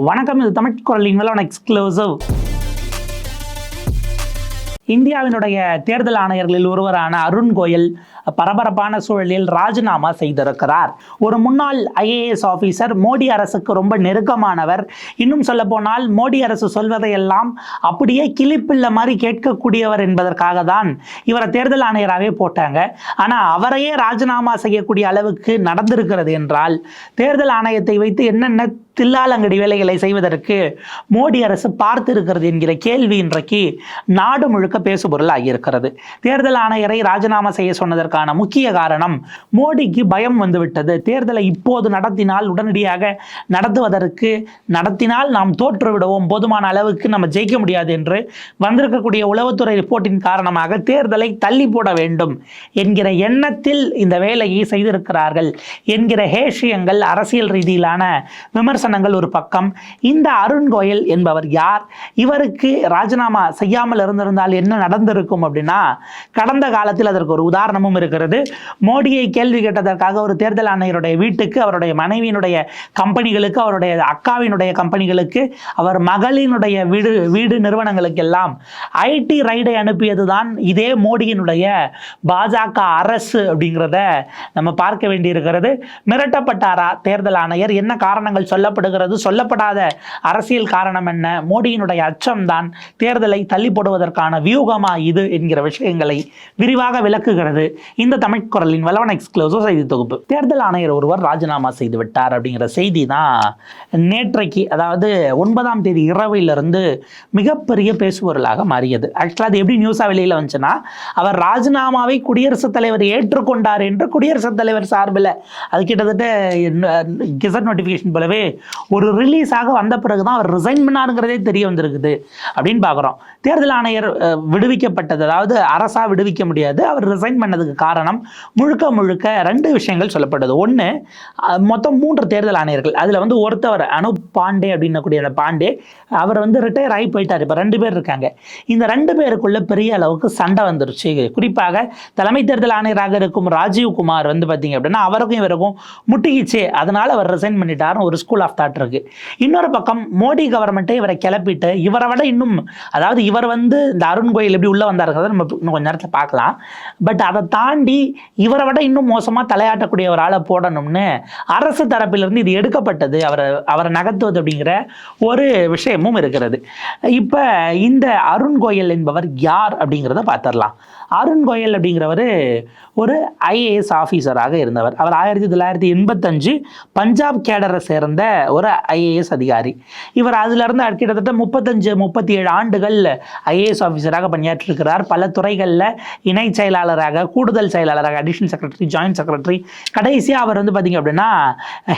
வணக்கம் இது தமிழ் குரலின் மேலான எக்ஸ்க்ளூசிவ் இந்தியாவினுடைய தேர்தல் ஆணையர்களில் ஒருவரான அருண் கோயல் பரபரப்பான சூழலில் ராஜினாமா செய்திருக்கிறார். ஒரு முன்னாள் ஐஏஎஸ் ஆஃபீஸர் மோடி அரசுக்கு ரொம்ப நெருக்கமானவர். இன்னும் சொல்ல போனால் மோடி அரசு சொல்வதையெல்லாம் அப்படியே கிளிப்பில்ல மாதிரி கேட்கக்கூடியவர் என்பதற்காக தான் இவரை தேர்தல் ஆணையராகவே போட்டாங்க. ஆனால் அவரையே ராஜினாமா செய்யக்கூடிய அளவுக்கு நடந்திருக்கிறது என்றால் தேர்தல் ஆணையத்தை வைத்து என்னென்ன தில்லாலங்கடி வேலைகளை செய்வதற்கு மோடி அரசு பார்த்திருக்கிறது என்கிற கேள்வி இன்றைக்கு நாடு முழுக்க பேசுபொருள் ஆகியிருக்கிறது தேர்தல் ஆணையரை ராஜினாமா செய்ய சொன்னதற்கு சொன்னதற்கான முக்கிய காரணம் மோடிக்கு பயம் வந்துவிட்டது. தேர்தலை இப்போது நடத்தினால் உடனடியாக நடத்துவதற்கு நடத்தினால் நாம் தோற்றுவிடுவோம். போதுமான அளவுக்கு நம்ம ஜெயிக்க முடியாது என்று வந்திருக்கக்கூடிய உளவுத்துறை ரிப்போர்ட்டின் காரணமாக தேர்தலை தள்ளி போட வேண்டும் என்கிற எண்ணத்தில் இந்த வேலையை செய்திருக்கிறார்கள் என்கிற ஹேஷியங்கள் அரசியல் ரீதியிலான விமர்சனங்கள் ஒரு பக்கம். இந்த அருண் கோயல் என்பவர் யார்? இவருக்கு ராஜினாமா செய்யாமல் இருந்திருந்தால் என்ன நடந்திருக்கும் அப்படின்னா கடந்த காலத்தில் அதற்கு ஒரு உதாரணமும் இருக்கிறது மோடியை கேள்வி கேட்டதற்காக ஒரு தேர்தல் ஆணையருடைய வீட்டுக்கு அவருடைய மனைவியினுடைய கம்பெனிகளுக்கு அவருடைய அக்காவினுடைய கம்பெனிகளுக்கு அவர் மகளினுடைய வீடு வீடு நிறுவனங்களுக்கு எல்லாம் ஐடி ரைடை அனுப்பியது தான் இதே மோடியினுடைய பாஜக அரசு அப்படிங்கிறத நம்ம பார்க்க வேண்டியிருக்கிறது. மிரட்டப்பட்டாரா தேர்தல் ஆணையர்? என்ன காரணங்கள் சொல்லப்படுகிறது? சொல்லப்படாத அரசியல் காரணம் என்ன? மோடியினுடைய அச்சம்தான் தேர்தலை தள்ளி போடுவதற்கான வியூகமா இது என்கிற விஷயங்களை விரிவாக விளக்குகிறது. இந்த தமிழ் குரலின் வல்லவன் எக்ஸ்க்ளூசிவ் செய்தி தொகுப்பு. தேர்தல் ஆணையர் ஒருவர் ராஜினாமா செய்து விட்டார் அப்படிங்கிற செய்தி தான் நேற்றைக்கு அதாவது ஒன்பதாம் தேதி இரவிலிருந்து மிகப்பெரிய பேசுபொருளாக மாறியது. ஆக்சுவலாக அது எப்படி நியூஸாக வெளியில் வந்துச்சுன்னா அவர் ராஜினாமாவை குடியரசுத் தலைவர் ஏற்றுக்கொண்டார் என்று குடியரசுத் தலைவர் சார்பில். அது கிட்டத்தட்ட கெசட் நோட்டிஃபிகேஷன் போலவே ஒரு ரிலீஸாக வந்த பிறகு தான் அவர் ரிசைன் பண்ணாருங்கிறதே தெரிய வந்திருக்குது அப்படின்னு பார்க்குறோம். தேர்தல் ஆணையர் விடுவிக்கப்பட்டது. அதாவது அரசாக விடுவிக்க முடியாது. அவர் ரிசைன் பண்ணதுக்கு காரணம் முழுக்க முழுக்க ரெண்டு விஷயங்கள் சொல்லப்படுது. ஒன்று மொத்தம் மூன்று தேர்தல் ஆணையர்கள். அதில் வந்து ஒருத்தவர் அனுப் பாண்டே அப்படின்னக்கூடிய அந்த பாண்டே அவர் வந்து ரிட்டையர் ஆகி போயிட்டார். இப்போ ரெண்டு பேர் இருக்காங்க. இந்த ரெண்டு பேருக்குள்ள பெரிய அளவுக்கு சண்டை வந்துருச்சு. குறிப்பாக தலைமை தேர்தல் ஆணையராக இருக்கும் ராஜீவ் குமார் வந்து பார்த்தீங்க அப்படின்னா அவருக்கும் இவருக்கும் முட்டிக்கிச்சு. அதனால் அவர் ரிசைன் பண்ணிட்டாருன்னு ஒரு ஸ்கூல் ஆஃப் தாட் இருக்கு. இன்னொரு பக்கம் மோடி கவர்மெண்ட்டே இவரை கிளப்பிட்டு இவரை விட இன்னும் அதாவது இவர் வந்து இந்த அருண் கோயில் எப்படி உள்ளே வந்தாருங்கிறத நம்ம இன்னும் கொஞ்சம் நேரத்தில் பார்க்கலாம். பட் அதை தாண்டி இவரை விட இன்னும் மோசமாக தலையாட்டக்கூடிய ஒரு ஆளை போடணும்னு அரசு தரப்பிலிருந்து இது எடுக்கப்பட்டது. அவரை அவரை நகர்த்துவது அப்படிங்கிற ஒரு விஷயமும் இருக்கிறது. இப்போ இந்த அருண் கோயல் என்பவர் யார் அப்படிங்கிறத பார்த்துடலாம். அருண் கோயல் அப்படிங்கிறவர் ஒரு ஐஏஎஸ் ஆஃபீஸராக இருந்தவர். அவர் ஆயிரத்தி தொள்ளாயிரத்தி எண்பத்தஞ்சு பஞ்சாப் கேடரை சேர்ந்த ஒரு ஐஏஎஸ் அதிகாரி. இவர் அதிலிருந்து கிட்டத்தட்ட முப்பத்தஞ்சு முப்பத்தி ஏழு ஆண்டுகள் ஐஏஎஸ் ஆஃபீஸராக பணியாற்றிருக்கிறார். பல துறைகளில் இணை செயலாளராக கூடுதல் செயலாளராக அடிஷனல் செக்ரட்டரி ஜாயின்ட் செக்ரட்டரி கடைசியாக அவர் வந்து பார்த்திங்க அப்படின்னா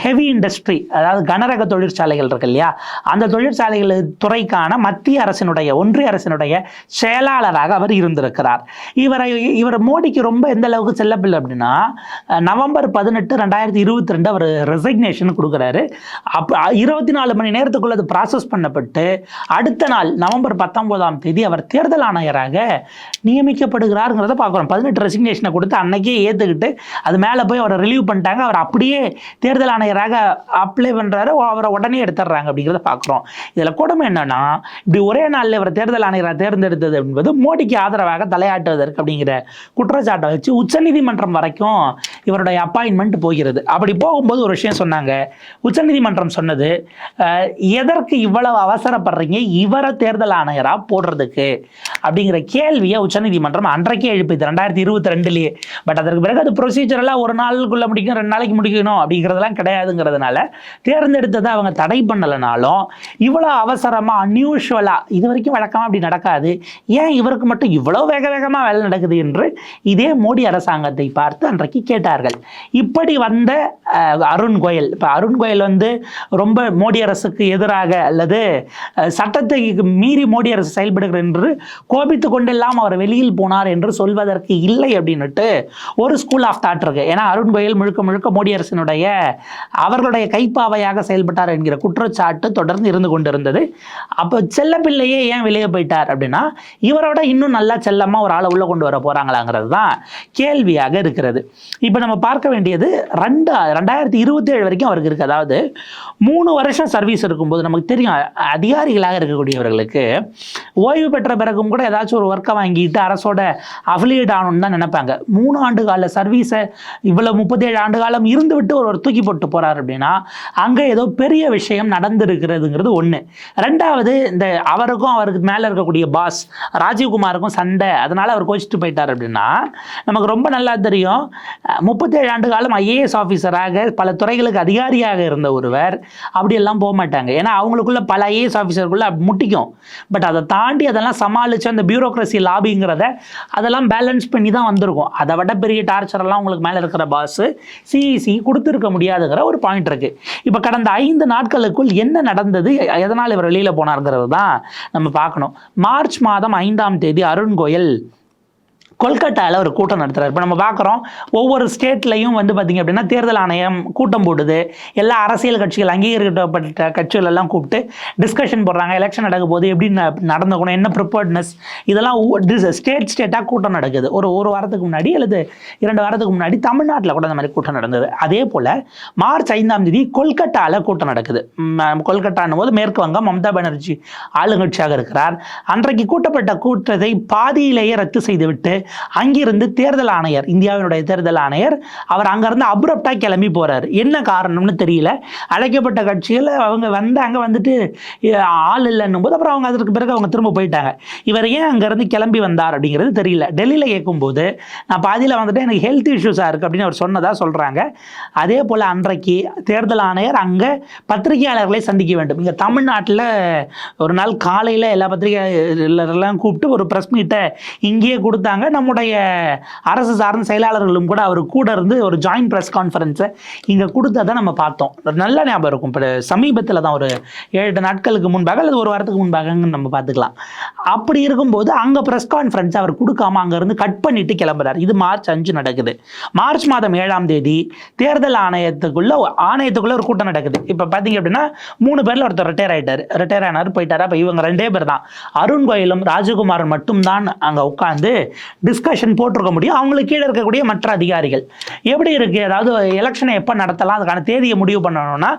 ஹெவி இண்டஸ்ட்ரி அதாவது கனரக தொழிற்சாலைகள் இருக்கு இல்லையா? அந்த தொழிற்சாலைகள் துறைக்கான மத்திய அரசினுடைய ஒன்றிய அரசினுடைய செயலாளராக அவர் இருந்திருக்கிறார். இவரை இவர் மோடிக்கு ரொம்ப எந்த அளவுக்கு செல்லப்பில்லை அப்படின்னா நவம்பர் பதினெட்டு ரெண்டாயிரத்தி இருபத்தி ரெண்டு அவர் ரெசிக்னேஷன் கொடுக்குறாரு. அப்போ இருபத்தி நாலு மணி நேரத்துக்குள்ள அது ப்ராசஸ் பண்ணப்பட்டு அடுத்த நாள் நவம்பர் பத்தொம்போதாம் தேதி அவர் தேர்தல் ஆணையராக நியமிக்கப்படுகிறாருங்கிறத பார்க்குறோம். பதினெட்டு ரெசிக்னேஷனை கொடுத்து அன்னைக்கே ஏற்றுக்கிட்டு அது மேலே போய் அவரை ரிலீவ் பண்ணிட்டாங்க. அவர் அப்படியே தேர்தல் ஆணையராக அப்ளை பண்ணுறாரு அவரை உடனே எடுத்துடுறாங்க அப்படிங்கிறத பார்க்குறோம். இதில் கொடுமை என்னென்னா இப்படி ஒரே நாளில் இவர் தேர்தல் ஆணையராக தேர்ந்தெடுத்தது என்பது மோடிக்கு ஆதரவாக தலையாட்டுவதற்கு அப்படிங்கிற குற்றச்சாட்டை வச்சு உச்சநீதிமன்றம் வரைக்கும் இவருடைய அப்பாயின்மெண்ட் போகிறது. அப்படி போகும்போது ஒரு விஷயம் சொன்னாங்க. உச்சநீதிமன்றம் சொன்னது எதற்கு இவ்வளவு அவசரப்படுறீங்க? இவரை தேர்தல் ஆணையராக போடுறதுக்கு? அப்படிங்கிற கேள்வியை உச்சநீதிமன்றம் அன்றைக்கே எழுப்பிது. ரெண்டாயிரத்தி இருபத்தி ரெண்டுலேயே. பட் அதற்கு பிறகு அது ப்ரொசீஜரெல்லாம் ஒரு நாளுக்குள்ள முடிக்கணும் ரெண்டு நாளைக்கு முடிக்கணும் அப்படிங்கிறதெல்லாம் கிடையாதுங்கிறதுனால தேர்ந்தெடுத்ததை அவங்க தடை பண்ணலைனாலும் இவ்வளோ அவசரமாக அன்யூஷுவலாக இது வரைக்கும் வழக்கமாக அப்படி நடக்காது. ஏன் இவருக்கு மட்டும் இவ்வளோ வேக வேகமாக வேலை நடக்குது என்று இதே மோடி அரசாங்கத்தை பார்த்து அன்றைக்கு கேட்டார்கள். இப்படி வந்த அருண் கோயல் இப்போ அருண் கோயல் வந்து ரொம்ப மோடி அரசுக்கு எதிராக அல்லது சட்டத்தை மீறி மோடி அரசு செயல்படுகிறது என்று கோபித்து கொண்டெல்லாம் அவர் வெளியில் போனார் என்று சொல்வதற்கு இல்லை அப்படின்னுட்டு ஒரு ஸ்கூல் ஆஃப் தாட் இருக்கு. ஏன்னா அருண் கோயல் முழுக்க முழுக்க மோடி அரசினுடைய அவர்களுடைய கைப்பாவையாக செயல்பட்டார் என்கிற குற்றச்சாட்டு தொடர்ந்து இருந்து கொண்டிருந்தது. அப்போ செல்ல பிள்ளையே ஏன் வெளியே போயிட்டார் அப்படின்னா இவரோட இன்னும் நல்லா செல்லமாக ஒரு ஆளை உள்ள கொண்டு வர போகிறாங்களாங்கிறது தான் கேள்வியாக இருக்கிறது. இப்போ நம்ம பார்க்க வேண்டியது ரெண்டு ரெண்டாயிரத்தி இருபத்தி ஏழு வரைக்கும் அவருக்கு இருக்குது அதாவது மூணு வருஷம் சர்வீஸ் இருக்கும்போது நமக்கு தெரியும் அதிகாரிகளாக இருக்கக்கூடியவர்களுக்கு ஓய்வு பெற்ற பிறகும் கூட ஏதாச்சும் ஒரு ஒர்க்கை வாங்கிட்டு அரசோட அஃபிலியேட் ஆகணும்னு தான் நினைப்பாங்க. மூணு ஆண்டு கால சர்வீஸை இவ்வளோ முப்பத்தேழு ஆண்டு காலம் இருந்து விட்டு ஒரு தூக்கி போட்டு போகிறார் அப்படின்னா அங்கே ஏதோ பெரிய விஷயம் நடந்திருக்கிறதுங்கிறது ஒன்று ரெண்டாவது இந்த அவருக்கும் அவருக்கு மேலே இருக்கக்கூடிய பாஸ் ராஜீவ்குமாருக்கும் சண்டை. அதனால் அவர் கோச்சிட்டு போயிட்டார் அப்படின்னா நமக்கு ரொம்ப நல்லா தெரியும். முப்பத்தேழு ஆண்டு காலம் ஐஏஎஸ் ஆஃபீஸராக பல துறைகளுக்கு அதிகாரியாக இருந்த ஒருவர் அப்படியெல்லாம் போக மாட்டாங்க. ஏன்னா அவங்களுக்குள்ள பல ஐஏஎஸ் ஆஃபீஸருக்குள்ள முட்டிக்கும். பட் அதை தாண்டி அதெல்லாம் சமாளித்து அந்த பியூரோக்ரஸி லாபிங்கிறத அதெல்லாம் பேலன்ஸ் பண்ணி தான் வந்திருக்கும். அதை விட பெரிய டார்ச்சரெல்லாம் உங்களுக்கு மேலே இருக்கிற பாஸு சிஇசி கொடுத்துருக்க முடியாதுங்கிற ஒரு பாயிண்ட் இருக்குது இப்போ கடந்த ஐந்து நாட்களுக்குள் என்ன நடந்தது? எதனால் இவர் வெளியில் போனாருங்கிறது தான் நம்ம பார்க்கணும். மார்ச் மாதம் ஐந்தாம் தேதி அருண் கோயல் கொல்கட்டாவில் ஒரு கூட்டம் நடத்துகிறார் இப்போ நம்ம பார்க்குறோம் ஒவ்வொரு ஸ்டேட்லையும் வந்து பார்த்திங்க அப்படின்னா தேர்தல் ஆணையம் கூட்டம் போடுது. எல்லா அரசியல் கட்சிகள் அங்கீகரிக்கப்பட்ட கட்சிகள் எல்லாம் கூப்பிட்டு டிஸ்கஷன் போடுறாங்க. எலெக்ஷன் நடக்கும் போது எப்படி நடந்துக்கணும் என்ன ப்ரிப்பேர்ட்னஸ் இதெல்லாம் ஸ்டேட் ஸ்டேட்டாக கூட்டம் நடக்குது. ஒரு ஒரு வாரத்துக்கு முன்னாடி அல்லது இரண்டு வாரத்துக்கு முன்னாடி தமிழ்நாட்டில் கூட அந்த மாதிரி கூட்டம் நடந்தது. அதே போல் மார்ச் ஐந்தாம் தேதி கொல்கட்டாவில் கூட்டம் நடக்குது. ம், கொல்கட்டான்னும் போது மேற்கு வங்கம் மம்தா பானர்ஜி ஆளுங்கட்சியாக இருக்கிறார். அன்றைக்கு கூட்டப்பட்ட கூட்டத்தை பாதியிலேயே ரத்து செய்துவிட்டு அங்கிருந்து தேர்தல் ஆணையர் இந்தியாவினுடைய தேர்தல் ஆணையர் அவர் அங்கேருந்து அப்ரப்டாக கிளம்பி போறார். என்ன காரணம்னு தெரியல. அழைக்கப்பட்ட கட்சிகள் அவங்க வந்தாங்க வந்துட்டு ஆள் இல்லைன்னும் போது அப்புறம் அவங்க அதற்கு பிறகு அவங்க திரும்ப போயிட்டாங்க. இவர் ஏன் அங்கேருந்து கிளம்பி வந்தார் அப்படிங்கிறது தெரியல. டெல்லியில் கேட்கும்போது நான் பாதியில் வந்துட்டு எனக்கு ஹெல்த் இஷ்யூஸாக இருக்குது அப்படின்னு அவர் சொன்னதாக சொல்கிறாங்க அதே போல் அன்றைக்கு தேர்தல் ஆணையர் அங்கே பத்திரிகையாளர்களை சந்திக்க வேண்டும். இங்கே தமிழ்நாட்டில் ஒரு நாள் காலையில் எல்லா பத்திரிகையாளரெல்லாம் கூப்பிட்டு ஒரு ப்ரெஸ் மீட்டை இங்கேயே கொடுத்தாங்க. நம்முடைய அரசு சார்ந்த செயலாளர்களும் கூட அவர் கூட இருந்து ஒரு ஜாயிண்ட் ப்ரெஸ் கான்ஃபரன்ஸை இங்கே கொடுத்ததை நம்ம பார்த்தோம். ஒரு நல்ல ஞாபகம் இருக்கும். இப்போ சமீபத்தில் தான் ஒரு ஏழு நாட்களுக்கு முன்பாக அல்லது ஒரு வாரத்துக்கு முன்பாக நம்ம பார்த்துக்கலாம். அப்படி இருக்கும்போது அங்கே ப்ரெஸ் கான்ஃபரன்ஸ் அவர் கொடுக்காம அங்கேருந்து கட் பண்ணிட்டு கிளம்புறாரு. இது மார்ச் அஞ்சு நடக்குது. மார்ச் மாதம் ஏழாம் தேதி தேர்தல் ஆணையத்துக்குள்ள ஆணையத்துக்குள்ள ஒரு கூட்டம் நடக்குது. இப்போ பார்த்தீங்க அப்படின்னா மூணு பேரில் ஒருத்தர் ரிட்டையர் ஆகிட்டார் ரிட்டையர் ஆனார் போயிட்டார். அப்போ இவங்க ரெண்டே பேர் தான். அருண் கோயிலும் ராஜகுமாரன் மட்டும்தான் அங்கே உட்காந்து டிஸ்கஷன் போட்டிருக்க முடியும். அவங்களுக்கு கீழே இருக்கக்கூடிய மற்ற அதிகாரிகள். எப்படி இருக்குது அதாவது எலெக்ஷனை எப்போ நடத்தலாம்? அதுக்கான தேதியை முடிவு பண்ணணும்னா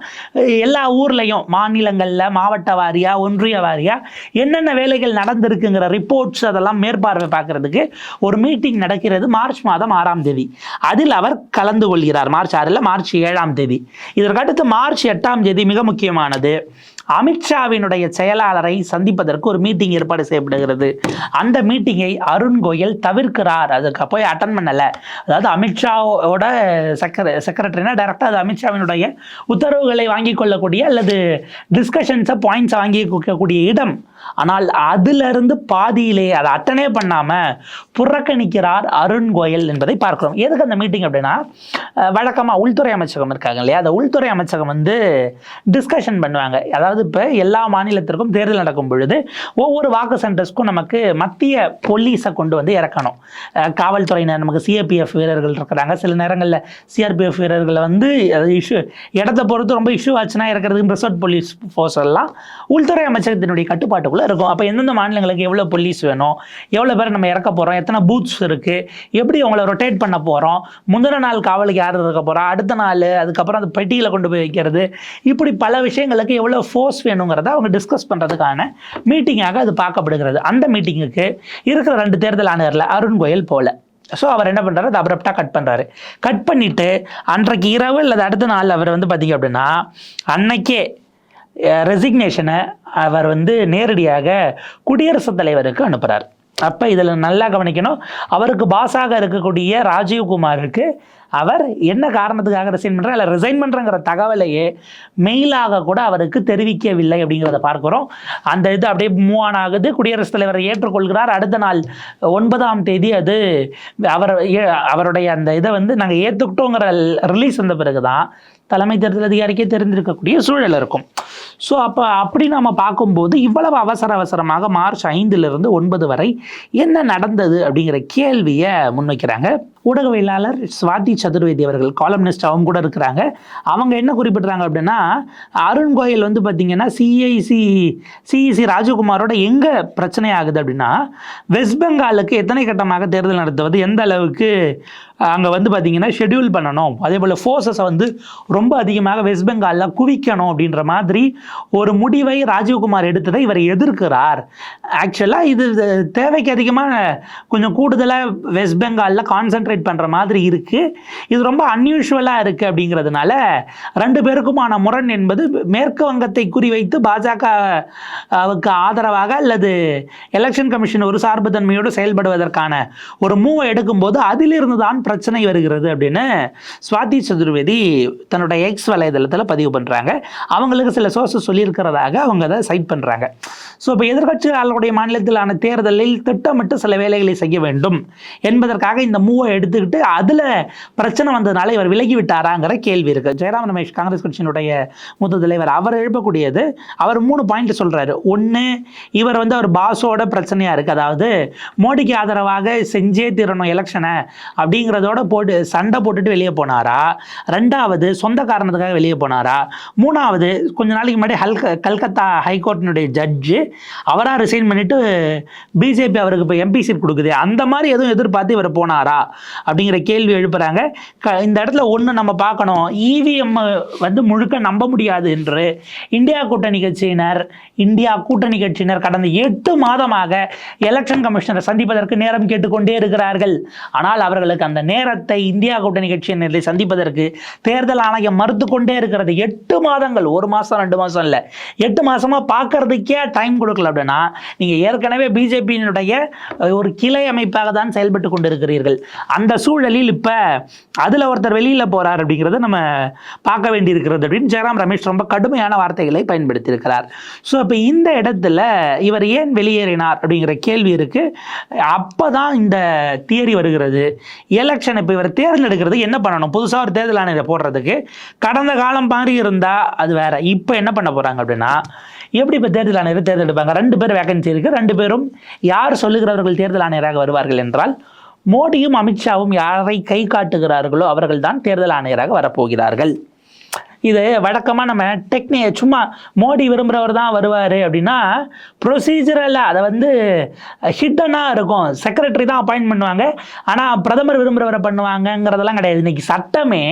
எல்லா ஊர்லேயும் மாநிலங்களில் மாவட்ட வாரியாக ஒன்றிய வாரியாக என்னென்ன வேலைகள் நடந்திருக்குங்கிற ரிப்போர்ட்ஸ் அதெல்லாம் மேற்பார்வை பார்க்கறதுக்கு ஒரு மீட்டிங் நடக்கிறது மார்ச் மாதம் ஆறாம் தேதி. அதில் அவர் கலந்து கொள்கிறார். மார்ச் ஆறில் மார்ச் ஏழாம் தேதி. இதற்கடுத்து மார்ச் எட்டாம் தேதி மிக முக்கியமானது. அமித்ஷாவினுடைய செயலாளரை சந்திப்பதற்கு ஒரு மீட்டிங் ஏற்பாடு செய்யப்படுகிறது. அந்த மீட்டிங்கை அருண் கோயல் தவிர்க்கிறார். அதுக்கு போய் அட்டன் பண்ணலை. அதாவது அமித்ஷாவோட செக்ர செக்ரட்டரினா டைரக்டாக அது அமித்ஷாவினுடைய உத்தரவுகளை வாங்கி கொள்ளக்கூடிய அல்லது டிஸ்கஷன்ஸை பாயிண்ட்ஸை வாங்கி கொடுக்கக்கூடிய இடம் ஆனால் அதிலிருந்து பாதியிலே அதை அட்டனே பண்ணாமல் புறக்கணிக்கிறார் அருண் கோயல் என்பதை பார்க்கிறோம். எதுக்கு அந்த மீட்டிங் அப்படின்னா வழக்கமாக உள்துறை அமைச்சகம் இருக்காங்க இல்லையா? அந்த உள்துறை அமைச்சகம் வந்து டிஸ்கஷன் பண்ணுவாங்க. அதாவது இப்போ எல்லா மாநிலத்திற்கும் தேர்தல் நடக்கும் பொழுது ஒவ்வொரு வாக்கு சென்டர்ஸ்க்கும் நமக்கு மத்திய போலீஸை கொண்டு வந்து இறக்கணும். காவல்துறையினர் நமக்கு சிஎபிஎஃப் வீரர்கள் இருக்கிறாங்க. சில நேரங்களில் சிஆர்பிஎஃப் வீரர்களை வந்து இஷ்யூ இடத்த பொறுத்து ரொம்ப இஷ்யூ ஆச்சுன்னா இறக்கிறதுக்கு ரிசர்வ் போலீஸ் ஃபோர்ஸ் எல்லாம் உள்துறை அமைச்சகத்தினுடைய கட்டுப்பாட்டுக்குள்ளே இருக்கும். அப்போ எந்தெந்த மாநிலங்களுக்கு எவ்வளோ போலீஸ் வேணும்? எவ்வளோ பேர் நம்ம இறக்க போகிறோம் எத்தனை பூத்ஸ் இருக்குது எப்படி அவங்கள ரொட்டேட் பண்ண போகிறோம் முந்தின நாள் காவலுக்கு யார் இருக்க போகிறா அடுத்த நாள் அதுக்கப்புறம் அந்த பெட்டியில் கொண்டு போய் வைக்கிறது. இப்படி பல விஷயங்களுக்கு எவ்வளோ ஃபோர்ஸ் வேணுங்கிறத அவங்க டிஸ்கஸ் பண்ணுறதுக்கான மீட்டிங்காக அது பார்க்கப்படுகிறது. அந்த மீட்டிங்குக்கு இருக்கிற ரெண்டு தேர்தல் ஆணையரில் அருண் கோயல் போல. ஸோ அவர் என்ன பண்ணுறாரு அதை அப்ரப்டாக கட் பண்ணுறாரு கட் பண்ணிவிட்டு அன்றைக்கு இரவு அல்லது அடுத்த நாள் அவர் வந்து பார்த்தீங்க அப்படின்னா அன்னைக்கே ரெசிக்னேஷனை அவர் வந்து நேரடியாக குடியரசுத் தலைவருக்கு அனுப்புகிறார் அப்போ இதில் நல்லா கவனிக்கணும். அவருக்கு பாஸாக இருக்கக்கூடிய ராஜீவ்குமாருக்கு அவர் என்ன காரணத்துக்காக ரிசைன் பண்ணுறார் இல்லை ரிசைன் பண்ணுறங்கிற தகவலையே மெயிலாக கூட அவருக்கு தெரிவிக்கவில்லை அப்படிங்கிறத பார்க்குறோம். அந்த இது அப்படியே மூவ் ஆன் ஆகுது. குடியரசுத் தலைவர் ஏற்றுக்கொள்கிறார். அடுத்த நாள் ஒன்பதாம் தேதி அது அவர் ஏ- அவருடைய அந்த இதை வந்து நாங்கள் ஏற்றுக்கிட்டோங்கிற ரிலீஸ் வந்த பிறகு தான் தலைமை தேர்தல் அதிகாரிக்கே தெரிந்திருக்கக்கூடிய சூழல் இருக்கும். ஸோ அப்போ அப்படி நம்ம பார்க்கும்போது இவ்வளவு அவசர அவசரமாக மார்ச் ஐந்திலிருந்து ஒன்பது வரை என்ன நடந்தது அப்படிங்கிற கேள்வியை முன்வைக்கிறாங்க. ஊடகவியலாளர் சுவாதி சதுர்வேதி அவர்கள் காலம்னிஸ்ட் அவங்க கூட இருக்கிறாங்க. அவங்க என்ன குறிப்பிட்றாங்க அப்படின்னா அருண் கோயல் வந்து பார்த்திங்கன்னா சிஐசி சிஇசி ராஜகுமாரோட எங்கே பிரச்சனை ஆகுது அப்படின்னா வெஸ்ட் பெங்காலுக்கு எத்தனை கட்டமாக தேர்தல் நடத்துவது எந்த அளவுக்கு அங்கே வந்து பார்த்திங்கன்னா ஷெட்யூல் பண்ணணும். அதே போல் ஃபோர்ஸஸை வந்து ரொம்ப அதிகமாக வெஸ்ட் பெங்காலில் குவிக்கணும் அப்படின்ற மாதிரி ஒரு முடிவை ராஜீவ்குமார் எடுத்ததை இவர் எதிர்க்கிறார். ஆக்சுவலாக இது தேவைக்கு அதிகமாக கொஞ்சம் கூடுதலாக வெஸ்ட் பெங்காலில் கான்சென்ட்ரேட் பண்ணுற மாதிரி இருக்குது இது ரொம்ப அன்யூஷுவலாக இருக்குது அப்படிங்கிறதுனால ரெண்டு பேருக்குமான முரண் என்பது மேற்கு வங்கத்தை குறிவைத்து பாஜகவுக்கு ஆதரவாக அல்லது எலெக்ஷன் கமிஷன் ஒரு சார்பு தன்மையோடு செயல்படுவதற்கான ஒரு மூவை எடுக்கும்போது அதிலிருந்து தான் பிரச்சனை வருகிறது அப்படின்னு சுவாதி சதுர்வேதி தன்னோட எக்ஸ் வலைதளத்தில் பதிவு பண்ணுறாங்க அவங்களுக்கு சில சோர்ஸஸ் சொல்லியிருக்கிறதாக அவங்க அதை சைட் பண்ணுறாங்க ஸோ இப்போ எதிர்கட்சியாளருடைய மாநிலத்திலான தேர்தலில் திட்டமிட்டு சில வேலைகளை செய்ய வேண்டும் என்பதற்காக இந்த மூவை எடுத்துக்கிட்டு அதில் பிரச்சனை வந்ததுனால இவர் விலகி விட்டாராங்கிற கேள்வி இருக்கு. ஜெயராம் ரமேஷ் காங்கிரஸ் கட்சியினுடைய மூத்த தலைவர் அவர் எழுப்பக்கூடியது அவர் மூணு பாயிண்ட் சொல்கிறாரு ஒன்று இவர் வந்து அவர் பாஸோட பிரச்சனையாக இருக்குது அதாவது மோடிக்கு ஆதரவாக செஞ்சே தீரணும் எலெக்ஷனை அப்படிங்கிறதோட போட்டு சண்டை போட்டுட்டு வெளியே போனாரா? ரெண்டாவது சொந்த காரணத்துக்காக வெளியே போனாரா? மூணாவது கொஞ்ச நாளைக்கு முன்னாடி ஹல்க கல்கத்தா ஹைகோர்ட்டினுடைய ஜட்ஜு அவராக ரிசைன் பண்ணிவிட்டு பிஜேபி அவருக்கு இப்போ எம்பி சீட் கொடுக்குது. அந்த மாதிரி எதுவும் எதிர்பார்த்து இவர் போனாரா? அப்படிங்கிற கேள்வி எழுப்புறாங்க. க இந்த இடத்துல ஒன்று நம்ம பார்க்கணும். இவிஎம் வந்து முழுக்க நம்ப முடியாது என்று இந்தியா கூட்டணி கட்சியினர் இந்தியா கூட்டணி கட்சியினர் கடந்த எட்டு மாதமாக எலெக்ஷன் கமிஷனரை சந்திப்பதற்கு நேரம் கேட்டுக்கொண்டே இருக்கிறார்கள். ஆனால் அவர்களுக்கு அந்த நேரத்தை இந்தியா கூட்டணி கட்சியினரை சந்திப்பதற்கு தேர்தல் ஆணையம் மறுத்து கொண்டே இருக்கிறது. எட்டு மாதங்கள் ஒரு மாதம் ரெண்டு மாதம் இல்லை. எட்டு மாசமா பார்க்கறதுக்கே டைம் கொடுக்கல அப்படின்னா நீங்கள் ஏற்கனவே பிஜேபியினுடைய ஒரு கிளை அமைப்பாக தான் செயல்பட்டு கொண்டிருக்கிறீர்கள். அந்த சூழலில் இப்போ அதில் ஒருத்தர் வெளியில் போகிறார் அப்படிங்கிறத நம்ம பார்க்க வேண்டியிருக்கிறது அப்படின்னு ஜெயராம் ரமேஷ் ரொம்ப கடுமையான வார்த்தைகளை பயன்படுத்தியிருக்கிறார். ஸோ இப்போ இந்த இடத்துல இவர் ஏன் வெளியேறினார் அப்படிங்கிற கேள்வி இருக்குது அப்போ தான் இந்த தியரி வருகிறது. எலெக்ஷன் இப்போ இவர் தேர்ந்தெடுக்கிறது என்ன பண்ணணும்? புதுசாக ஒரு தேர்தல் ஆணையரை போடுறதுக்கு கடந்த காலம் மாதிரி இருந்தால் அது வேறு. இப்போ என்ன பண்ண போகிறாங்க அப்படின்னா எப்படி இப்போ தேர்தல் ஆணையர் தேர்ந்தெடுப்பாங்க? ரெண்டு பேர் வேகன்சி இருக்குது ரெண்டு பேரும் யார் சொல்லுகிறவர்கள் தேர்தல் ஆணையராக வருவார்கள் என்றால் மோடியும் அமித்ஷாவும் யாரை கை காட்டுகிறார்களோ அவர்கள்தான் தேர்தல் ஆணையராக வரப்போகிறார்கள். இது வழக்கமாக நம்ம டெக்னி சும்மா மோடி விரும்புகிறவர் தான் வருவார் அப்படின்னா ப்ரொசீஜரலாக அதை வந்து ஹிட்டனாக இருக்கும். செக்ரட்டரி தான் அப்பாயின்ட் பண்ணுவாங்க. ஆனால் பிரதமர் விரும்புகிறவரை பண்ணுவாங்கங்கிறதெல்லாம் கிடையாது. இன்னைக்கு சட்டமே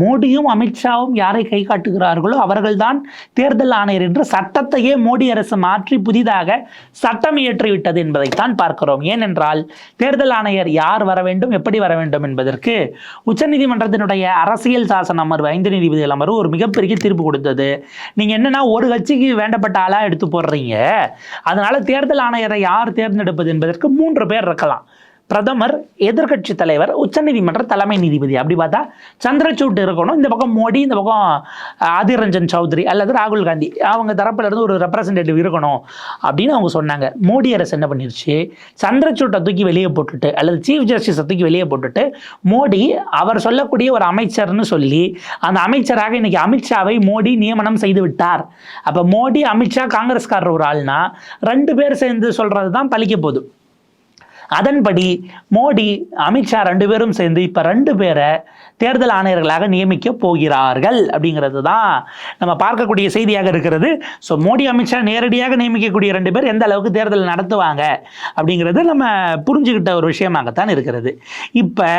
மோடியும் அமித்ஷாவும் யாரை கை காட்டுகிறார்களோ அவர்கள்தான் தேர்தல் ஆணையர் என்று சட்டத்தையே மோடி அரசு மாற்றி புதிதாக சட்டம் இயற்றிவிட்டது என்பதைத்தான் பார்க்கிறோம். ஏனென்றால் தேர்தல் ஆணையர் யார் வர வேண்டும் எப்படி வர வேண்டும் என்பதற்கு உச்சநீதிமன்றத்தினுடைய அரசியல் சாசன அமர்வு ஐந்து நீதிபதிகள் அமர்வு ஒரு மிகப்பெரிய தீர்ப்பு கொடுத்தது. நீங்கள் என்னன்னா ஒரு கட்சிக்கு வேண்டப்பட்ட ஆளாக எடுத்து போடுறீங்க. அதனால தேர்தல் ஆணையரை யார் தேர்ந்தெடுப்பது என்பதற்கு மூன்று பேர் இருக்கலாம். பிரதமர் எதிர்க்கட்சி தலைவர் உச்சநீதிமன்ற தலைமை நீதிபதி. அப்படி பார்த்தா சந்திரசூட் இருக்கணும். இந்த பக்கம் மோடி இந்த பக்கம் ஆதிர் ரஞ்சன் சௌத்ரி அல்லது ராகுல் காந்தி. அவங்க தரப்பிலிருந்து ஒரு ரெப்ரசன்டேட்டிவ் இருக்கணும் அப்படின்னு அவங்க சொன்னாங்க. மோடி அரசு என்ன பண்ணிருச்சு? சந்திரசூட்டை தூக்கி வெளியே போட்டுட்டு அல்லது சீஃப் ஜஸ்டிஸை தூக்கி வெளியே போட்டுட்டு மோடி அவர் சொல்லக்கூடிய ஒரு அமைச்சர்னு சொல்லி அந்த அமைச்சராக இன்னைக்கு அமித்ஷாவை மோடி நியமனம் செய்து விட்டார். அப்போ மோடி அமித்ஷா காங்கிரஸ்காரர் ஒரு ஆள்னா ரெண்டு பேர் சேர்ந்து சொல்கிறது தான் பழிக்க போகுது. அதன்படி மோடி அமித்ஷா ரெண்டு பேரும் சேர்ந்து இப்போ ரெண்டு பேரை தேர்தல் ஆணையர்களாக நியமிக்க போகிறார்கள் அப்படிங்கிறது தான் நம்ம பார்க்கக்கூடிய செய்தியாக இருக்கிறது. ஸோ மோடி அமித்ஷா நேரடியாக நியமிக்கக்கூடிய ரெண்டு பேர் எந்த அளவுக்கு தேர்தல் நடத்துவாங்க அப்படிங்கிறது நம்ம புரிஞ்சுக்கிட்ட ஒரு விஷயமாகத்தான் இருக்கிறது. இப்போ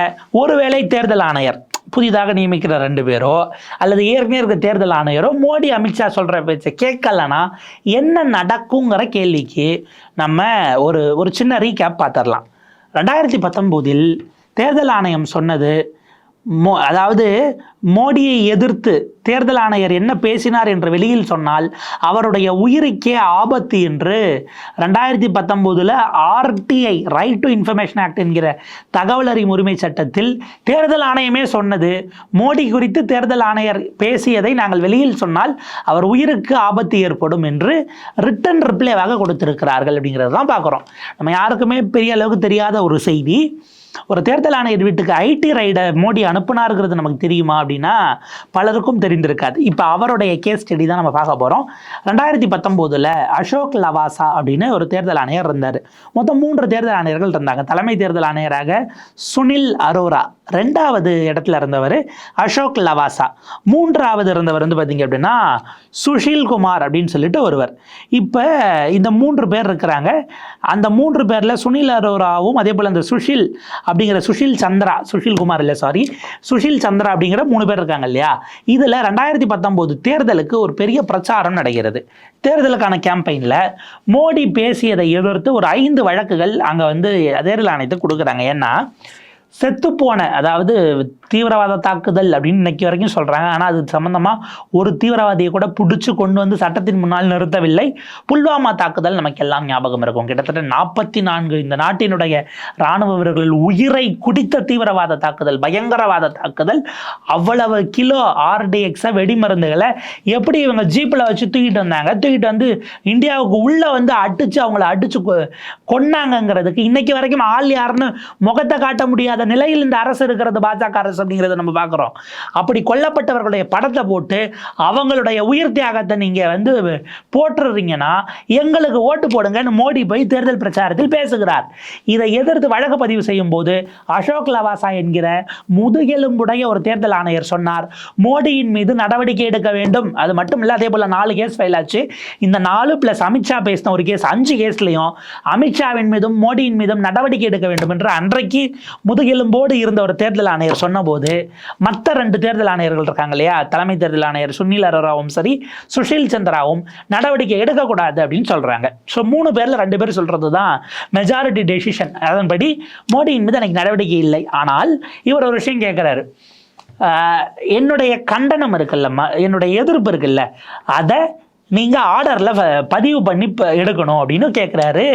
ஒருவேளை தேர்தல் ஆணையர் புதிதாக நியமிக்கிற ரெண்டு பேரோ அல்லது ஏற்கனவே இருக்க தேர்தல் ஆணையரோ மோடி அமித்ஷா சொல்கிற பேச்சை கேட்கலன்னா என்ன நடக்குங்கிற கேள்விக்கு நம்ம ஒரு ஒரு சின்ன ரீகேப் பார்த்துடலாம் ரெண்டாயிரத்தி பத்தொம்போதில் தேர்தல் ஆணையம் சொன்னது மோ அதாவது மோடியை எதிர்த்து தேர்தல் ஆணையர் என்ன பேசினார் என்று வெளியில் சொன்னால் அவருடைய உயிருக்கே ஆபத்து என்று ரெண்டாயிரத்தி பத்தொம்போதில் RTI right to information act என்கிற தகவல் அறியும் உரிமை சட்டத்தில் தேர்தல் ஆணையமே சொன்னது. மோடி குறித்து தேர்தல் ஆணையர் பேசியதை நாங்கள் வெளியில் சொன்னால் அவர் உயிருக்கு ஆபத்து ஏற்படும் என்று ரிட்டன் ரிப்ளேவாக கொடுத்திருக்கிறார்கள் அப்படிங்கிறது தான் பார்க்குறோம். நம்ம யாருக்குமே பெரிய அளவுக்கு தெரியாத ஒரு செய்தி. ஒரு தேர்தல் ஆணையர் வீட்டுக்கு ஐடி ரைடை மோடி அனுப்புனாருங்கிறது நமக்கு தெரியுமா அப்படின்னா பலருக்கும் தெரிந்திருக்காது. இப்போ அவருடைய கேஸ் ஸ்டடி தான் நம்ம பார்க்க போகிறோம் ரெண்டாயிரத்தி பத்தொம்போதில் அசோக் லவாசா அப்படின்னு ஒரு தேர்தல் ஆணையர் இருந்தார். மொத்தம் மூன்று தேர்தல் ஆணையர்கள் இருந்தாங்க. தலைமை தேர்தல் ஆணையராக சுனில் அரோரா ரெண்டாவது இடத்துல இருந்தவர் அசோக் லவாசா. மூன்றாவது இருந்தவர் வந்து பார்த்தீங்க அப்படின்னா சுஷில் குமார் அப்படின்னு சொல்லிட்டு ஒருவர். இப்போ இந்த மூன்று பேர் இருக்கிறாங்க. அந்த மூன்று பேரில் சுனில் அரோராவும் அதே போல் அந்த சுஷில் அப்படிங்கிற சுஷில் சந்திரா சுஷில்குமார் இல்லை சாரி சுஷில் சந்திரா அப்படிங்கிற மூணு பேர் இருக்காங்க இல்லையா? இதில் ரெண்டாயிரத்தி பத்தொம்போது தேர்தலுக்கு ஒரு பெரிய பிரச்சாரம் நடக்கிறது. தேர்தலுக்கான கேம்பெயினில் மோடி பேசியதை எதிர்த்து ஒரு ஐந்து வழக்குகள் அங்கே வந்து தேர்தல் ஆணையத்தை கொடுக்குறாங்க. ஏன்னா செத்துப்போன அதாவது தீவிரவாத தாக்குதல் அப்படின்னு இன்னைக்கு வரைக்கும் சொல்கிறாங்க ஆனால் அது சம்மந்தமாக ஒரு தீவிரவாதியை கூட பிடிச்சி கொண்டு வந்து சட்டத்தின் முன்னால் நிறுத்தவில்லை. புல்வாமா தாக்குதல் நமக்கு எல்லாம் ஞாபகம் இருக்கும். கிட்டத்தட்ட நாற்பத்தி நான்கு இந்த நாட்டினுடைய இராணுவ வீரர்கள் உயிரை குடித்த தீவிரவாத தாக்குதல் பயங்கரவாத தாக்குதல். அவ்வளவு கிலோ ஆர்டிஎக்ஸை வெடிமருந்துகளை எப்படி இவங்க ஜீப்பில் வச்சு தூக்கிட்டு வந்தாங்க? தூக்கிட்டு வந்து இந்தியாவுக்கு உள்ளே வந்து அடித்து அவங்கள அடித்து கொ- கொன்னாங்கங்கிறதுக்கு இன்னைக்கு வரைக்கும் ஆள் யாருன்னு முகத்தை காட்ட முடியாத நிலையில் இந்த அரசு இருக்கிறது பாஜக அரசு அப்படிங்கிறத நம்ம பார்க்குறோம். அப்படி கொல்லப்பட்டவர்களுடைய படத்தை போட்டு அவங்களுடைய உயிர் தியாகத்தை நீங்கள் வந்து போட்டுறீங்கன்னா எங்களுக்கு ஓட்டு போடுங்கன்னு மோடி போய் தேர்தல் பிரச்சாரத்தில் பேசுகிறார். இதை எதிர்த்து வழக்கு பதிவு செய்யும் போது அசோக் லவாசா என்கிற முதுகெலும்புடைய ஒரு தேர்தல் ஆணையர் சொன்னார் மோடியின் மீது நடவடிக்கை எடுக்க வேண்டும். அது மட்டும் இல்லை அதே போல் நாலு கேஸ் ஃபைல் ஆச்சு. இந்த நாலு ப்ளஸ் அமித்ஷா பேசின ஒரு கேஸ் அஞ்சு கேஸ்லையும் அமித்ஷாவின் மீதும் மோடியின் மீதும் நடவடிக்கை எடுக்க வேண்டும் என்று அன்றைக்கு முதுகெலும்பு முதுகெலும்போடு இருந்த ஒரு தேர்தல் ஆணையர் சொன்னபோது மற்ற ரெண்டு தேர்தல் ஆணையர்கள் இருக்காங்க இல்லையா? தலைமை தேர்தல் ஆணையர் சுனில் அரோராவும் சரி சுஷில் சந்திராவும் நடவடிக்கை எடுக்கக்கூடாது அப்படின்னு சொல்கிறாங்க ஸோ மூணு பேரில் ரெண்டு பேர் சொல்கிறது தான் மெஜாரிட்டி டெசிஷன் அதன்படி மோடியின் மீது எனக்கு நடவடிக்கை இல்லை. ஆனால் இவர் ஒரு விஷயம் கேட்குறாரு. என்னுடைய கண்டனம் இருக்குல்லம்மா என்னுடைய எதிர்ப்பு இருக்குல்ல அதை நீங்கள் ஆர்டரில் பதிவு பண்ணி எடுக்கணும் அப்படின்னு கேட்குறாரு.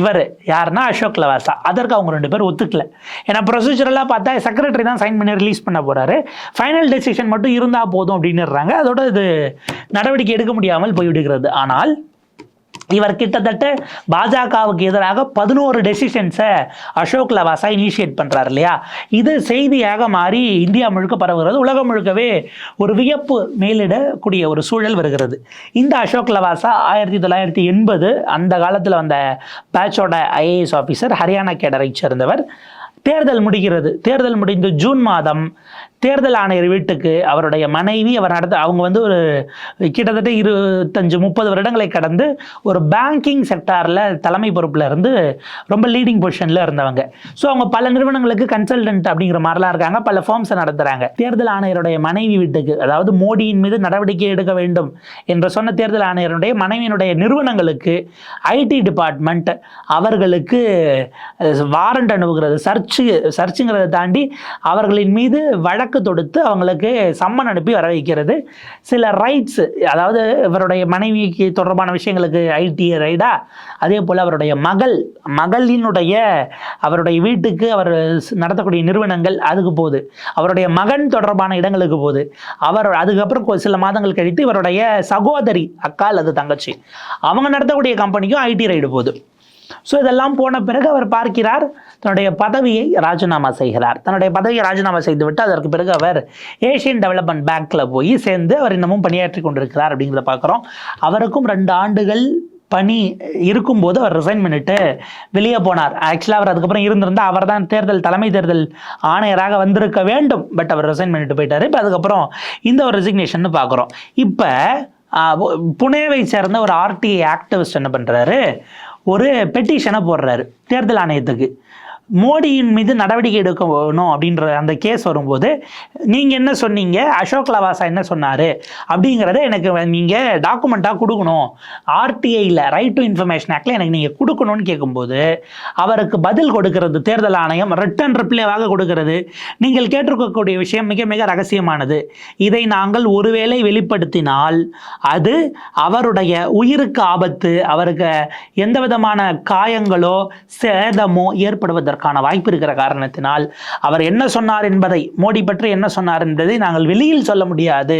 இவர் யாருன்னா அசோக் லவாசா. அதற்கு அவங்க ரெண்டு பேரும் ஒத்துக்கல. ஏன்னா ப்ரொசீஜரெல்லாம் பார்த்தா செக்ரட்டரி தான் சைன் பண்ணி ரிலீஸ் பண்ண போகிறாரு ஃபைனல் டெசிஷன் மட்டும் இருந்தால் போதும் அப்படின்னுறாங்க. அதோட இது நடவடிக்கை எடுக்க முடியாமல் போய்விடுகிறது ஆனால் இவர் கிட்டத்தட்ட பாஜகவுக்கு எதிராக பதினோரு டெசிஷன்ஸை அசோக் லவாசா இனிஷியேட் பண்ணுறாரு இல்லையா? இது செய்தியாக மாறி இந்தியா முழுக்க பரவுகிறது. உலகம் முழுக்கவே ஒரு வியப்பு மேலிடக்கூடிய ஒரு சூழல் வருகிறது. இந்த அசோக் லவாசா ஆயிரத்தி தொள்ளாயிரத்தி எண்பது அந்த காலத்தில் வந்த பேட்சோட ஐஏஎஸ் ஆஃபீஸர் ஹரியானா கேடரை சேர்ந்தவர். தேர்தல் முடிகிறது. தேர்தல் முடிந்து ஜூன் மாதம் தேர்தல் ஆணையர் வீட்டுக்கு அவருடைய மனைவி அவர் நடத்த அவங்க வந்து ஒரு கிட்டத்தட்ட இருபத்தஞ்சு முப்பது வருடங்களை கடந்து ஒரு பேங்கிங் செக்டாரில் தலைமை பொறுப்பில் இருந்து ரொம்ப லீடிங் பொசிஷனில் இருந்தவங்க. ஸோ அவங்க பல நிறுவனங்களுக்கு கன்சல்டன்ட் அப்படிங்கிற மாதிரிலாம் இருக்காங்க. பல ஃபார்ம்ஸை நடத்துகிறாங்க தேர்தல் ஆணையருடைய மனைவி வீட்டுக்கு அதாவது மோடியின் மீது நடவடிக்கை எடுக்க வேண்டும் என்று சொன்ன தேர்தல் ஆணையருடைய மனைவியினுடைய நிறுவனங்களுக்கு ஐடி டிபார்ட்மெண்ட் அவர்களுக்கு வாரண்ட் அனுப்புகிறது. சர்ச்சு சர்ச்சுங்கிறத தாண்டி அவர்களின் மீது வழக்கு தொடுத்து அவங்களுக்கு சம்மன் அனுப்பி வர வைக்கிறது. சில ரைட்ஸ் அதாவது இவருடைய மனைவிக்கு தொடர்பான விஷயங்களுக்கு ஐடி ரைடா அதே போல் அவருடைய மகள் மகளினுடைய அவருடைய வீட்டுக்கு அவர் நடத்தக்கூடிய நிறுவனங்கள் அதுக்கு போகுது. அவருடைய மகன் தொடர்பான இடங்களுக்கு போகுது. அவர் அதுக்கப்புறம் சில மாதங்கள் கழித்து இவருடைய சகோதரி அக்கா அல்லது தங்கச்சி அவங்க நடத்தக்கூடிய கம்பெனிக்கும் ஐடி ரைடு போகுது. ஸோ இதெல்லாம் போன பிறகு அவர் பார்க்கிறார் தன்னுடைய பதவியை ராஜினாமா செய்கிறார். தன்னுடைய பதவியை ராஜினாமா செய்துவிட்டு அதற்கு பிறகு அவர் ஏஷியன் டெவலப்மெண்ட் பேங்க்கில் போய் சேர்ந்து அவர் இன்னமும் பணியாற்றி கொண்டிருக்கிறார் அப்படிங்கிறத பார்க்குறோம். அவருக்கும் ரெண்டு ஆண்டுகள் பணி இருக்கும்போது அவர் ரிசைன் பண்ணிட்டு வெளியே போனார். ஆக்சுவலாக அவர் அதுக்கப்புறம் இருந்திருந்தா அவர் தான் தேர்தல் தலைமை தேர்தல் ஆணையராக வந்திருக்க வேண்டும். பட் அவர் ரிசைன் பண்ணிட்டு போயிட்டாரு. இப்போ அதுக்கப்புறம் இந்த ஒரு ரெசிக்னேஷன் பார்க்குறோம். இப்போ புனேவை சேர்ந்த ஒரு ஆர்டிஐ ஆக்டிவிஸ்ட் என்ன பண்ணுறாரு ஒரு பெட்டிஷனை போடுறாரு. தேர்தல் ஆணையத்துக்கு. மோடியின் மீது நடவடிக்கை எடுக்கணும் அப்படின்ற அந்த கேஸ் வரும்போது நீங்கள் என்ன சொன்னீங்க? அசோக் லவாசா என்ன சொன்னார்? அப்படிங்கிறத எனக்கு நீங்கள் டாக்குமெண்ட்டாக கொடுக்கணும். ஆர்டிஐயில் ரைட் டு இன்ஃபர்மேஷன் ஆக்டில் எனக்கு நீங்கள் கொடுக்கணும்னு கேட்கும்போது அவருக்கு பதில் கொடுக்கிறது தேர்தல் ஆணையம் ரிட்டன் ரிப்ளைவாக கொடுக்கிறது. நீங்கள் கேட்டிருக்கக்கூடிய விஷயம் மிக மிக ரகசியமானது. இதை நாங்கள் ஒருவேளை வெளிப்படுத்தினால் அது அவருடைய உயிருக்கு ஆபத்து அவருக்கு எந்த விதமான காயங்களோ சேதமோ ஏற்படுவதற்கு வருவதற்கான வாய்ப்பு இருக்கிற காரணத்தினால் அவர் என்ன சொன்னார் என்பதை மோடி பற்றி என்ன சொன்னார் என்பதை நாங்கள் வெளியில் சொல்ல முடியாது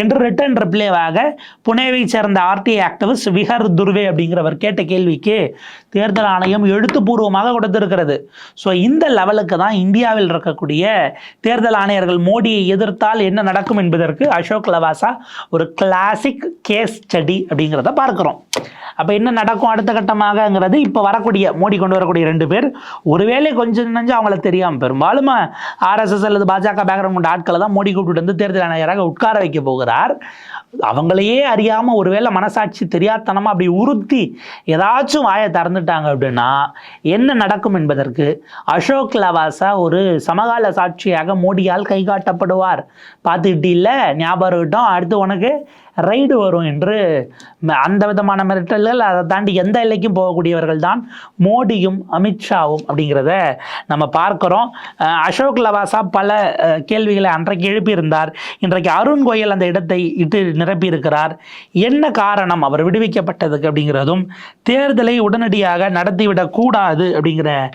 என்று ரிட்டன் ரிப்ளேவாக புனேவை சேர்ந்த ஆர்டிஐ ஆக்டிவிஸ்ட் விஹர் துர்வே அப்படிங்கிறவர் கேட்ட கேள்விக்கு தேர்தல் ஆணையம் எழுத்துப்பூர்வமாக கொடுத்திருக்கிறது. ஸோ இந்த லெவலுக்கு தான் இந்தியாவில் இருக்கக்கூடிய தேர்தல் ஆணையர்கள் மோடியை எதிர்த்தால் என்ன நடக்கும் என்பதற்கு அசோக் லவாசா ஒரு கிளாசிக் கேஸ் ஸ்டடி அப்படிங்கிறத பார்க்குறோம். அப்போ என்ன நடக்கும் அடுத்த கட்டமாகங்கிறது இப்போ வரக்கூடிய மோடி கொண்டு வரக்கூடிய ரெண்டு பேர். ஒருவேளை கொஞ்சம் நினைஞ்சு அவங்கள தெரியாமல் பெரும்பாலும் ஆர்எஸ்எஸ் அல்லது பாஜக பேக்ரவுண்ட் கொண்ட ஆட்களை தான் மோடி கூப்பிட்டு வந்து தேர்தல் ஆணையராக உட்கார வைக்க போகிறார். அவங்களையே அறியாமல் ஒருவேளை மனசாட்சி தெரியாதனமாக அப்படி உறுத்தி ஏதாச்சும் வாயை திறந்துட்டாங்க அப்படின்னா என்ன நடக்கும் என்பதற்கு அசோக் லவாசா ஒரு சமகால சாட்சியாக மோடியால் கை காட்டப்படுவார். பார்த்துக்கிட்டு இல்லை ஞாபகம் இருக்கட்டும். அடுத்து உனக்கு ரைடு வரும் என்று ம- அந்த விதமான மிரட்டல்கள் அதை தாண்டி எந்த எல்லைக்கும் போகக்கூடியவர்கள் தான் மோடியும் அமித்ஷாவும் அப்படிங்கிறத நம்ம பார்க்குறோம். அசோக் லவாசா பல கேள்விகளை அன்றைக்கு எழுப்பியிருந்தார். இன்றைக்கு அருண் கோயல் அந்த இடத்தை இட்டு நிரப்பியிருக்கிறார். என்ன காரணம்? அவர் விடுவிக்கப்பட்டதுக்கு அப்படிங்கிறதும் தேர்தலை உடனடியாக நடத்திவிடக்கூடாது அப்படிங்கிற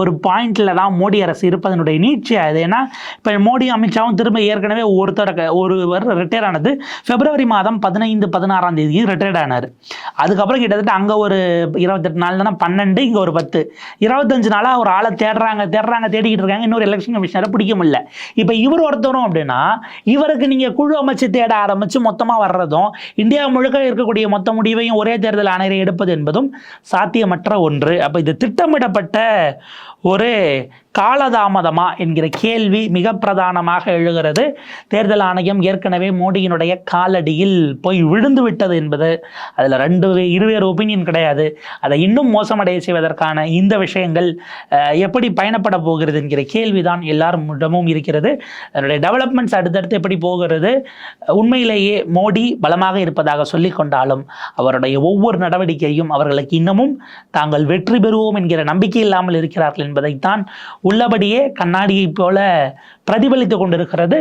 ஒரு பாயிண்ட்ல தான் மோடி அரசு இருப்பதனுடைய நீட்சியாக இது ஏன்னா இப்போ மோடி அமித்ஷாவும் திரும்ப ஏற்கனவே ஒருத்தர் ஒருவர் ரிட்டையர் ஆனது பிப்ரவரி மாதம் பதினைந்து பதினாறாம் தேதி ரிட்டையர்ட் ஆனார். அதுக்கப்புறம் கிட்டத்தட்ட அங்கே ஒரு இருபத்தெட்டு நாள் தானே பன்னெண்டு இங்கே ஒரு பத்து. இருபத்தஞ்சு நாளாக ஒரு ஆளை தேடுறாங்க தேடுறாங்க தேடிக்கிட்டு இருக்காங்க. இன்னொரு எலெக்ஷன் கமிஷனரை பிடிக்க முடியல. இப்போ இவர் ஒருத்தரும் அப்படின்னா இவருக்கு நீங்கள் குழு அமைச்சு தேட ஆரம்பித்து மொத்தமாக வர்றதும் இந்தியா முழுக்க இருக்கக்கூடிய மொத்த முடிவையும் ஒரே தேர்தல் ஆணையரை எடுப்பது என்பதும் சாத்தியமற்ற ஒன்று. அப்போ இது திட்டமிடப்பட்ட ஒரு காலதாமதமா என்கிற கேள்வி மிக பிரதானமாக எழுகிறது. தேர்தல் ஆணையம் ஏற்கனவே மோடியினுடைய காலடியில் போய் விழுந்து விட்டது என்பது அதில் ரெண்டு இருவேறு ஒப்பீனியன் கிடையாது. அதை இன்னும் மோசமடைய செய்வதற்கான இந்த விஷயங்கள் எப்படி பயணப்பட போகிறது என்கிற கேள்விதான் எல்லாரிடமும் இருக்கிறது. அதனுடைய டெவலப்மெண்ட்ஸ் அடுத்தடுத்து எப்படி போகிறது? உண்மையிலேயே மோடி பலமாக இருப்பதாக சொல்லிக் கொண்டாலும் அவருடைய ஒவ்வொரு நடவடிக்கையும் அவர்களுக்கு இன்னமும் தாங்கள் வெற்றி பெறுவோம் என்கிற நம்பிக்கை இல்லாமல் இருக்கிறார்கள் என்பதைத்தான் உள்ளபடியே கண்ணாடியை போல பிரதிபலித்து கொண்டிருக்கிறது.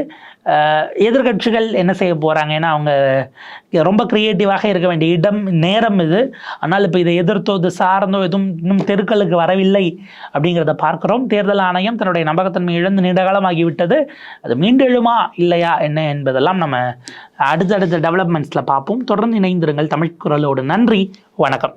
எதிர்கட்சிகள் எதிர்க்கட்சிகள் என்ன செய்ய போகிறாங்க ஏன்னா அவங்க ரொம்ப க்ரியேட்டிவாக இருக்க வேண்டிய இடம் நேரம் இது. ஆனால் இப்போ இதை எதிர்த்தோ இது சார்ந்தோ எதுவும் இன்னும் தெருக்களுக்கு வரவில்லை அப்படிங்கிறத பார்க்குறோம். தேர்தல் ஆணையம் தன்னுடைய நம்பகத்தன்மை இழந்து நீண்டகாலமாகிவிட்டது. அது மீண்டெழுமா இல்லையா என்ன என்பதெல்லாம் நம்ம அடுத்தடுத்த டெவலப்மெண்ட்ஸில் பார்ப்போம். தொடர்ந்து இணைந்திருங்கள் தமிழ் குரலோடு. நன்றி வணக்கம்.